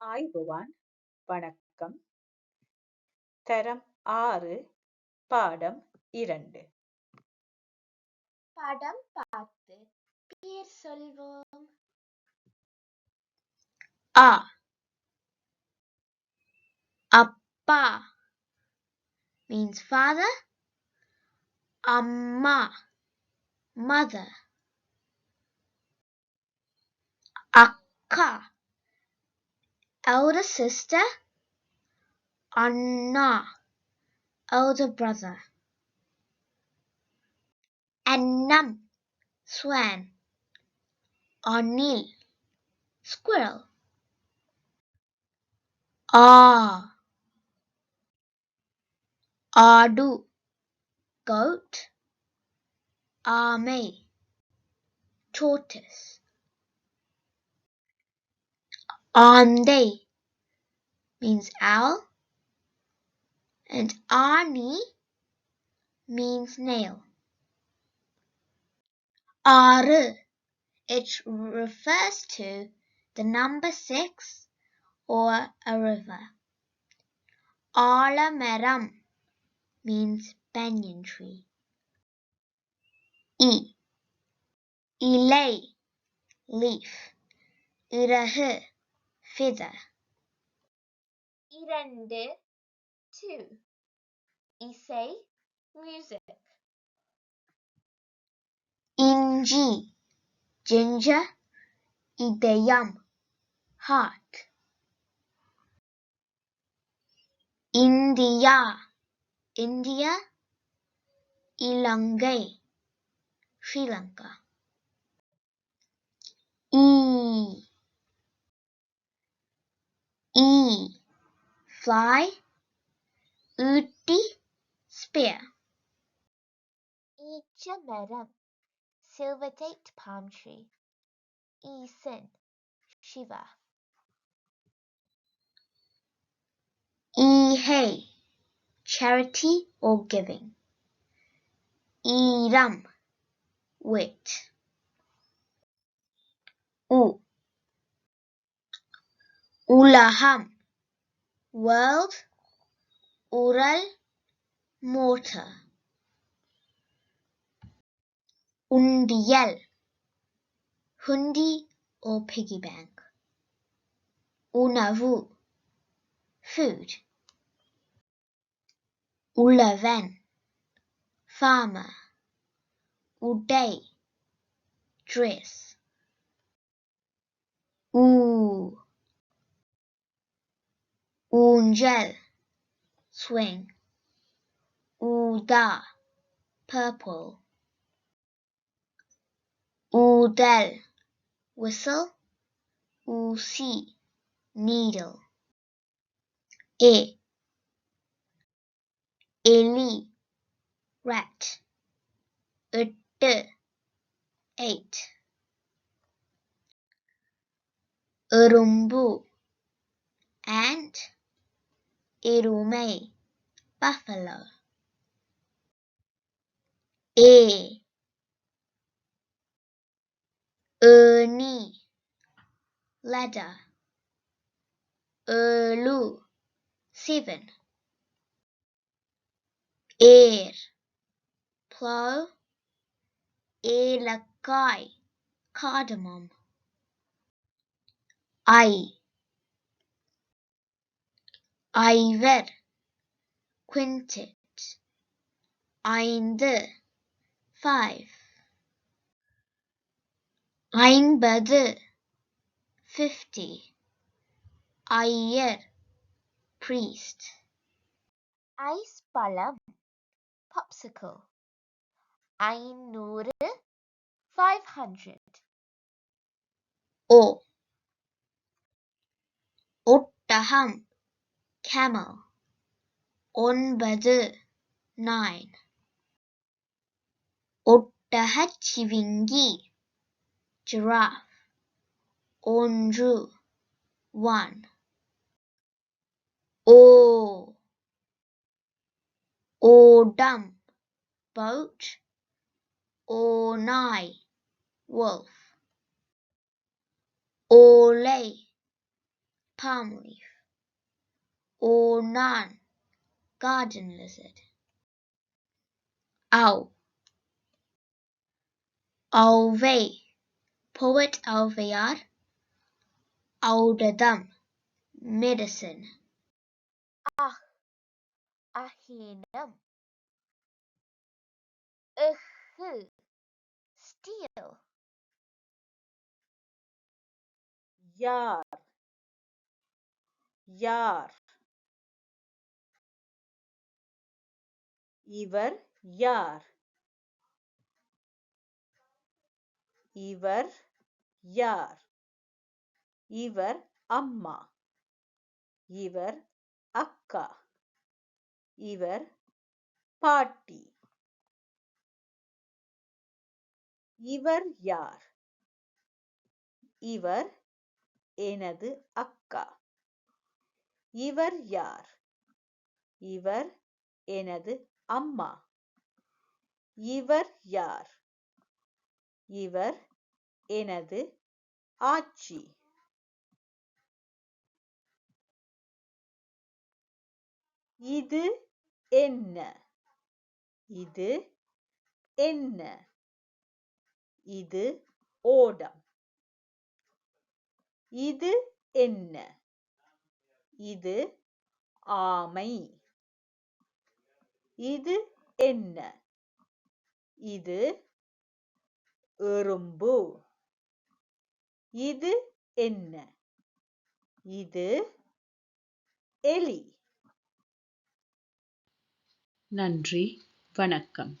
ஆய்வுவான் வணக்கம். தரம் ஆறு பாடம் இரண்டு. படம் பார்த்து பேர் சொல்வோம். அ. அப்பா. means father. amma mother. akka elder sister anna elder brother annam swan anil squirrel. Ah adu goat. ஆமை tortoise Ande means owl and ani means nail. Aru, it refers to the number six or a river. Alameram means banyan tree. E. Elay, leaf. Irahu, feather இரண்டு two இசை music இஞ்சி ginger இதயம் heart India India இலங்கை Sri fly ஈட்டி spear ஈச்ச மரம் silver date palm tree ஈசன் Shiva ஈகை charity or giving ஈரம் wit உ உலகம் World Oral Motor Undial Hundi or piggy bank. Unavu Food. Ulavan Farmer. Uday Dress. Ooh. Woonjel, swing. Uda, purple. Udel, whistle. Usi, needle. A. Eli, rat. Ut, eight. Urumbu, ant. Irume, buffalo. E, uni, ladder. Ulu, seven. Er. Air, plow. Elakai, cardamom. I Ayver, quintet, ayındı, five, ayınbadı, fifty, ayyer, priest, ice palam, popsicle, aynuru, five hundred, o, ottaham, camel ஒன்பது nine ஒட்டகச் சிவிங்கி giraffe ஒன்று one ஓ ஓடம் boat ஓநாய் wolf ஓலை palm leaf. Onan, garden lizard. Owl. Alvey, poet Alveyar. Aldadam, medicine. Ah, ahinam. Uhu, steel. Yar, yar. இவர் யார்? இவர் யார்? இவர் அம்மா. இவர் அக்கா. இவர் பாட்டி. இவர் யார்? இவர் எனது அக்கா. இவர் யார்? இவர் எனது அம்மா. இவர் யார்? இவர் எனது ஆச்சி. இது என்ன? இது என்ன? இது ஓடம். இது என்ன? இது ஆமை. இது என்ன? இது எறும்பு. இது என்ன? இது எலி. நன்றி. வணக்கம்.